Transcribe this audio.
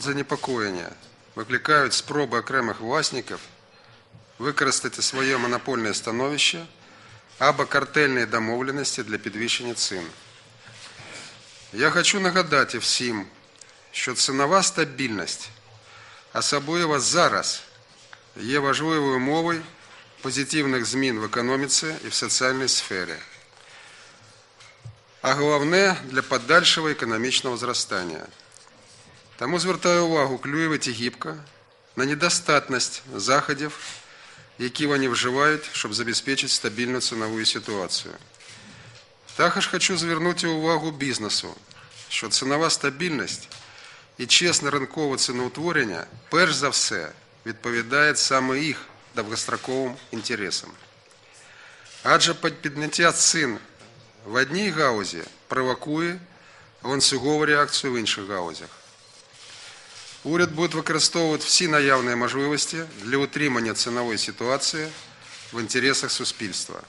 Занепокоєння викликають спроби окремих власників використати своє монопольне становище або картельні домовленості для підвищення цін. Я хочу нагадати всім, що цінова стабільність, особливо зараз, є важливою умовою позитивних змін в економіці і в соціальній сфері, а головне для подальшого економічного зростання. Тому звертаю увагу Клюєва та Гібка на недостатність заходів, які вони вживають, щоб забезпечити стабільну цінову ситуацію. Також хочу звернути увагу бізнесу, що цінова стабільність і чесне ринкове ціноутворення перш за все відповідає саме їх довгостроковим інтересам. Адже підняття цін в одній гаузі провокує ланцюгову реакцію в інших гаузях. Уряд буде використовувати всі наявні можливості для утримання цінової ситуації в інтересах суспільства.